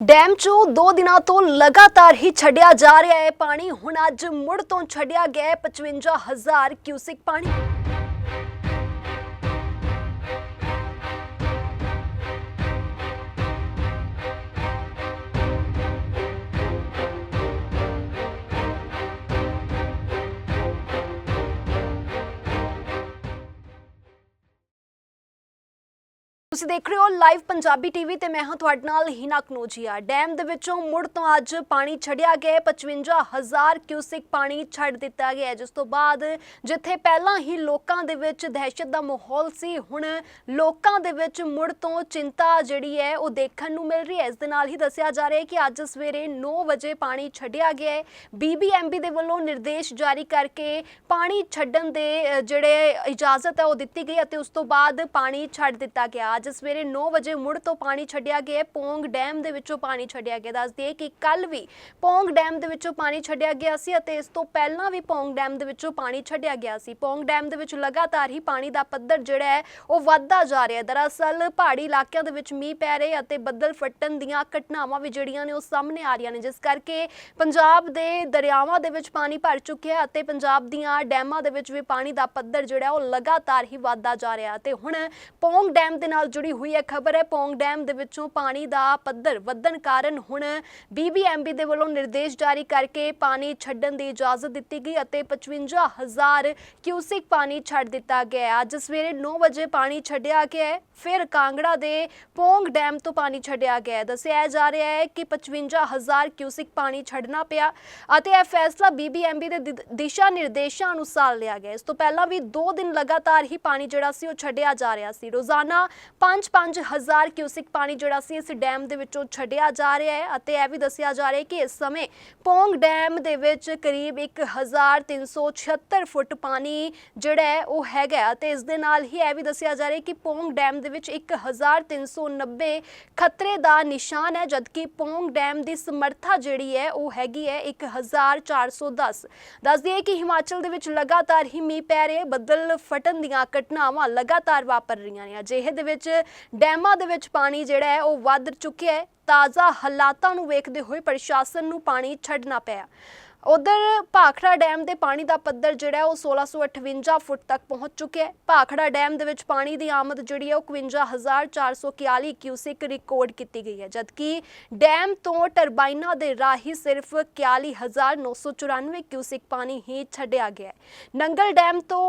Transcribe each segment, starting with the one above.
Dam 'ਚੋਂ 2 ਦਿਨਾਂ ਤੋਂ ਲਗਾਤਾਰ ਹੀ ਛੱਡਿਆ ਜਾ ਰਿਹਾ ਹੈ ਪਾਣੀ। ਹੁਣ ਅੱਜ ਮੁੜ ਤੋਂ ਛੱਡਿਆ ਗਿਆ ਹੈ 55000 ਕਿਊਸਿਕ ਪਾਣੀ। ਤੁਸੀਂ ਦੇਖ ਰਹੇ ਹੋ ਲਾਈਵ ਪੰਜਾਬੀ ਟੀਵੀ ਤੇ ਮੈਂ ਹਾਂ ਤੁਹਾਡੇ ਨਾਲ ਹਿਨਾ ਕਨੋਜੀਆ। ਡੈਮ ਦੇ ਵਿੱਚੋਂ ਮੁੜ ਤੋਂ ਅੱਜ ਪਾਣੀ ਛੱਡਿਆ ਗਿਆ ਹੈ। 55000 ਕਿਊਸਿਕ ਪਾਣੀ ਛੱਡ ਦਿੱਤਾ ਗਿਆ ਜਿਸ ਤੋਂ ਬਾਅਦ ਜਿੱਥੇ ਪਹਿਲਾਂ ਹੀ ਲੋਕਾਂ ਦੇ ਵਿੱਚ ਦਹਿਸ਼ਤ ਦਾ ਮਾਹੌਲ ਸੀ, ਹੁਣ ਲੋਕਾਂ ਦੇ ਵਿੱਚ ਮੁੜ ਤੋਂ ਚਿੰਤਾ ਜਿਹੜੀ ਹੈ, ਉਹ ਦੇਖਣ ਨੂੰ ਮਿਲ ਰਹੀ ਹੈ। ਇਸ ਦੇ ਨਾਲ ਹੀ ਦੱਸਿਆ ਜਾ ਰਿਹਾ ਹੈ ਕਿ ਅੱਜ ਸਵੇਰੇ 9 ਵਜੇ ਪਾਣੀ ਛੱਡਿਆ ਗਿਆ ਹੈ। ਬੀਬੀਐਮਬੀ ਦੇ ਵੱਲੋਂ ਨਿਰਦੇਸ਼ ਜਾਰੀ ਕਰਕੇ ਪਾਣੀ ਛੱਡਣ ਦੇ ਜਿਹੜੇ ਇਜਾਜ਼ਤ ਹੈ, ਉਹ ਦਿੱਤੀ ਗਈ ਅਤੇ ਉਸ ਤੋਂ ਬਾਅਦ ਪਾਣੀ ਛੱਡ ਦਿੱਤਾ ਗਿਆ। ਅੱਜ ਸਵੇਰੇ 9 ਵਜੇ ਮੁੜ ਤੋਂ ਪਾਣੀ ਛੱਡਿਆ ਗਿਆ ਹੈ। ਪੌਂਗ ਡੈਮ ਦੇ ਵਿੱਚੋਂ ਪਾਣੀ ਛੱਡਿਆ ਗਿਆ। ਦੱਸ ਦਈਏ ਕਿ ਕੱਲ ਵੀ ਪੌਂਗ ਡੈਮ ਦੇ ਵਿੱਚੋਂ ਪਾਣੀ ਛੱਡਿਆ ਗਿਆ ਸੀ ਅਤੇ ਇਸ ਤੋਂ ਪਹਿਲਾਂ ਵੀ ਪੌਂਗ ਡੈਮ ਦੇ ਵਿੱਚੋਂ ਪਾਣੀ ਛੱਡਿਆ ਗਿਆ ਸੀ। ਪੌਂਗ ਡੈਮ ਦੇ ਵਿੱਚ ਲਗਾਤਾਰ ਹੀ ਪਾਣੀ ਦਾ ਪੱਧਰ ਜਿਹੜਾ ਹੈ, ਉਹ ਵੱਧਦਾ ਜਾ ਰਿਹਾ ਹੈ। ਦਰਅਸਲ ਪਹਾੜੀ ਇਲਾਕਿਆਂ ਦੇ ਵਿੱਚ ਮੀਂਹ ਪੈ ਰਹੇ ਅਤੇ ਬੱਦਲ ਫਟਣ ਦੀਆਂ ਘਟਨਾਵਾਂ ਵੀ ਜਿਹੜੀਆਂ ਨੇ, ਉਹ ਸਾਹਮਣੇ ਆ ਰਹੀਆਂ ਨੇ। ਜਿਸ ਕਰਕੇ ਪੰਜਾਬ ਦੇ ਦਰਿਆਵਾਂ ਦੇ ਵਿੱਚ ਪਾਣੀ ਭਰ ਚੁੱਕਿਆ ਅਤੇ ਪੰਜਾਬ ਦੀਆਂ ਡੈਮਾਂ ਦੇ ਵਿੱਚ ਵੀ ਪਾਣੀ ਦਾ ਪੱਧਰ ਜਿਹੜਾ ਉਹ ਲਗਾਤਾਰ ਹੀ ਵੱਧਦਾ ਜਾ ਰਿਹਾ ਹੈ। ਤੇ ਹੁਣ ਪੌਂਗ ਡੈਮ ਦੇ ਨਾਲ ਜੁੜੀ ਹੋਈ ਹੈ ਖਬਰ ਹੈ, ਪੌਂਗ ਡੈਮ ਦੇ ਵਿੱਚੋਂ ਪਾਣੀ ਦਾ ਪੱਧਰ ਵਧਣ ਕਾਰਨ ਹੁਣ ਬੀਬੀਐਮਬੀ ਦੇ ਵੱਲੋਂ ਨਿਰਦੇਸ਼ ਜਾਰੀ ਕਰਕੇ ਪਾਣੀ ਛੱਡਣ ਦੀ ਇਜਾਜ਼ਤ ਦਿੱਤੀ ਗਈ ਅਤੇ 55000 ਕਿਊਸਿਕ ਪਾਣੀ ਛੱਡ ਦਿੱਤਾ ਗਿਆ ਅੱਜ ਸਵੇਰੇ 9 ਵਜੇ ਪਾਣੀ ਛੱਡਿਆ ਗਿਆ ਫਿਰ ਕਾਂਗੜਾ ਦੇ ਪੌਂਗ ਡੈਮ ਤੋਂ ਪਾਣੀ ਛੱਡਿਆ ਗਿਆ ਦੱਸਿਆ ਜਾ ਰਿਹਾ ਹੈ ਕਿ 55000 ਕਿਊਸਿਕ ਪਾਣੀ ਛੱਡਣਾ ਪਿਆ ਅਤੇ ਇਹ ਫੈਸਲਾ ਬੀਬੀਐਮਬੀ ਦੇ ਦਿਸ਼ਾ ਨਿਰਦੇਸ਼ਾਂ ਅਨੁਸਾਰ ਲਿਆ ਗਿਆ ਇਸ ਤੋਂ ਪਹਿਲਾਂ ਵੀ 2 ਦਿਨ ਲਗਾਤਾਰ ਹੀ ਪਾਣੀ ਜਿਹੜਾ ਸੀ ਉਹ ਛੱਡਿਆ ਜਾ ਰਿਹਾ ਸੀ। ਰੋਜ਼ਾਨਾ 5-5000 ਕਿਊਸਿਕ ਪਾਣੀ ਜਿਹੜਾ ਸੀ ਇਸ ਡੈਮ ਦੇ ਵਿੱਚੋਂ ਛੱਡਿਆ ਜਾ ਰਿਹਾ ਹੈ ਅਤੇ ਇਹ ਵੀ ਦੱਸਿਆ ਜਾ ਰਿਹਾ ਹੈ ਕਿ ਇਸ ਸਮੇਂ ਪੌਂਗ ਡੈਮ ਦੇ ਵਿੱਚ ਕਰੀਬ 1376 ਫੁੱਟ ਪਾਣੀ ਜਿਹੜਾ ਹੈ ਉਹ ਹੈਗਾ ਅਤੇ ਇਸ ਦੇ ਨਾਲ ਹੀ ਇਹ ਵੀ ਦੱਸਿਆ ਜਾ ਰਿਹਾ ਹੈ ਕਿ ਪੌਂਗ ਡੈਮ ਦੇ ਵਿੱਚ 1390 ਖਤਰੇ ਦਾ ਨਿਸ਼ਾਨ ਹੈ, ਜਦਕਿ ਪੌਂਗ ਡੈਮ ਦੀ ਸਮਰੱਥਾ ਜਿਹੜੀ ਹੈ ਉਹ ਹੈਗੀ ਹੈ 1410 ਦੱਸ। ਦਈਏ ਕਿ ਹਿਮਾਚਲ ਦੇ ਵਿੱਚ ਲਗਾਤਾਰ ਹੀ ਮੀਂਹ ਪੈ ਰਿਹਾ ਬੱਦਲ ਫਟਣ ਦੀਆਂ ਘਟਨਾਵਾਂ ਲਗਾਤਾਰ ਵਾਪਰ ਰਹੀਆਂ ਨੇ। ਅਜਿਹੇ ਦੇ ਵਿੱਚ ਡੈਮਾਂ ਦੇ ਵਿੱਚ ਪਾਣੀ ਜਿਹੜਾ ਹੈ ਉਹ ਵੱਧ ਚੁੱਕਿਆ ਹੈ। ਤਾਜ਼ਾ ਹਾਲਾਤਾਂ ਨੂੰ ਵੇਖਦੇ ਹੋਏ ਪ੍ਰਸ਼ਾਸਨ ਨੂੰ ਪਾਣੀ ਛੱਡਣਾ ਪਿਆ। ਉਧਰ ਭਾਖੜਾ ਡੈਮ ਦੇ ਪਾਣੀ ਦਾ ਪੱਧਰ ਜਿਹੜਾ ਹੈ ਉਹ 1658 ਫੁੱਟ ਤੱਕ ਪਹੁੰਚ ਚੁੱਕਿਆ ਹੈ। ਭਾਖੜਾ ਡੈਮ ਦੇ ਵਿੱਚ ਪਾਣੀ ਦੀ ਆਮਦ ਜਿਹੜੀ ਹੈ ਉਹ 51441 ਕਿਊਸਿਕ ਰਿਕਾਰਡ ਕੀਤੀ ਗਈ ਹੈ, ਜਦਕਿ ਡੈਮ ਤੋਂ ਟਰਬਾਈਨਾਂ ਦੇ ਰਾਹੀਂ ਸਿਰਫ 41994 ਕਿਊਸਿਕ ਪਾਣੀ ਹੀ ਛੱਡਿਆ ਗਿਆ ਹੈ। ਨੰਗਲ ਡੈਮ ਤੋਂ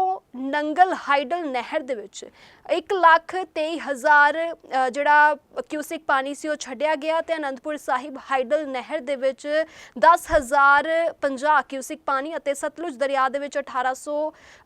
ਨੰਗਲ ਹਾਈਡਲ ਨਹਿਰ ਦੇ ਵਿੱਚ 1 ਲੱਖ 23 ਹਜ਼ਾਰ ਜਿਹੜਾ ਕਿਊਸਿਕ ਪਾਣੀ ਸੀ ਉਹ ਛੱਡਿਆ ਗਿਆ ਤੇ ਅਨੰਦਪੁਰ ਸਾਹਿਬ ਹਾਈਡਲ ਨਹਿਰ ਦੇ ਵਿੱਚ 10050 ਕਿਊਸਿਕ ਪਾਣੀ ਅਤੇ ਸਤਲੁਜ ਦਰਿਆ ਦੇ ਵਿੱਚ 1800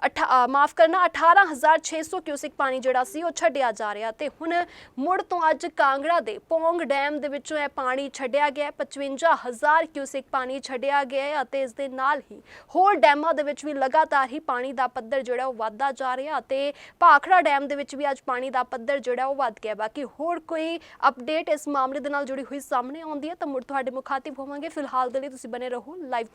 ਅਠਾ- ਮਾਫ ਕਰਨਾ 18600 ਕਿਊਸਿਕ ਪਾਣੀ ਜਿਹੜਾ ਸੀ ਉਹ ਛੱਡਿਆ ਜਾ ਰਿਹਾ ਤੇ ਹੁਣ ਮੁੜ ਤੋਂ ਅੱਜ ਕਾਂਗੜਾ ਦੇ ਪੌਂਗ ਡੈਮ ਦੇ ਵਿੱਚੋਂ ਇਹ ਪਾਣੀ ਛੱਡਿਆ ਗਿਆ ਹੈ। 55000 ਕਿਊਸਿਕ ਪਾਣੀ ਛੱਡਿਆ ਗਿਆ ਹੈ ਅਤੇ ਇਸ ਦੇ ਨਾਲ ਹੀ ਹੋਰ ਡੈਮਾਂ ਦੇ ਵਿੱਚ ਵੀ ਲਗਾਤਾਰ ਹੀ ਪਾਣੀ ਦਾ ਪੱਧਰ ਜਿਹੜਾ ਉਹ ਵੱਧਦਾ ਜਾ ਰਿਹਾ ਅਤੇ ਭਾਖੜਾ ਡੈਮ ਦੇ ਵਿੱਚ ਵੀ ਅੱਜ ਪਾਣੀ ਦਾ ਪੱਧਰ ਜਿਹੜਾ ਉਹ ਵੱਧ ਗਿਆ ਬਾਕੀ ਹੋਰ ਕੋਈ ਅਪਡੇਟ ਇਸ ਮਾਮਲੇ ਦੇ ਨਾਲ ਜੁੜੀ ਹੋਈ ਸਾਹਮਣੇ ਆਉਂਦੀ ਹੈ ਤਾਂ ਮੁੜ ਤੁਹਾਡੇ ਮੁਖਾਤਿਬ ਹੋਵਾਂਗੇ ਫਿਲਹਾਲ ਦੇ ਲਈ ਤੁਸੀਂ ਬਨੇ ਰਹੋ ਲਾਈਵ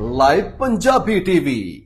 ਲਾਈਵ ਪੰਜਾਬੀ ਟੀਵੀ